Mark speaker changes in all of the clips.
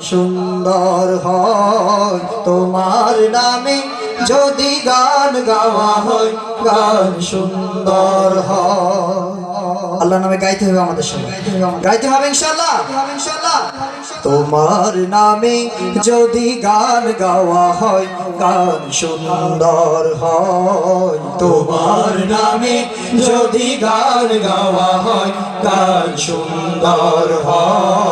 Speaker 1: সুন্দর হয়। তোমার নামে যদি গান গাওয়া হয়, গান সুন্দর হয়। আল্লাহ নামে গাইতে হবে আমাদের সঙ্গে গাইতে হবে ইনশাল্লাহ তোমার নামে যদি গান গাওয়া হয়, গান সুন্দর হয়। তোমার নামে যদি গান গাওয়া হয়, গান সুন্দর হয়।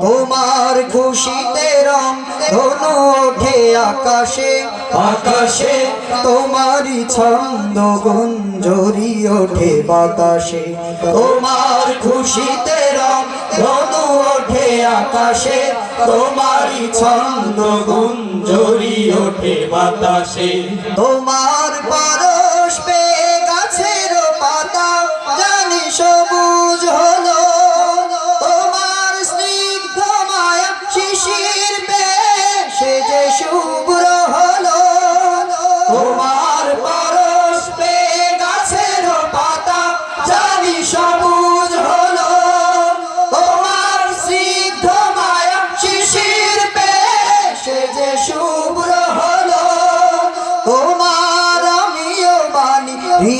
Speaker 1: তোমার খুশিতে রং ধনু ওঠে আকাশে। আকাশে তোমারই ছন্দ গুঞ্জরি ওঠে বাতাসে। তোমার খুশিতে রং ধনু ওঠে আকাশে। তোমারই ছন্দ গুঞ্জরি ওঠে বাতাসে। তোমার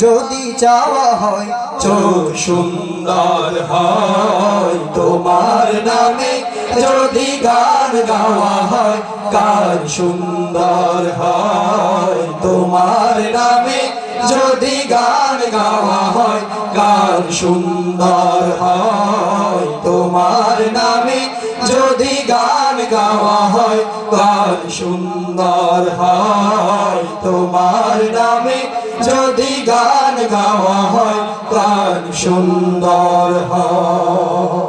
Speaker 1: যদি চাওয়া হয়, চোখ সুন্দর হয়। তোমার নামে যদি গান গাওয়া হয় গান সুন্দর হয়। তোমার নামে যদি গান গাওয়া হয় গান সুন্দর হয়। তোমার নামে যদি গান গাওয়া হয় গান সুন্দর হয়। তোমার নামে যদি গান গাওয়া হয় প্রাণ সুন্দর হয়।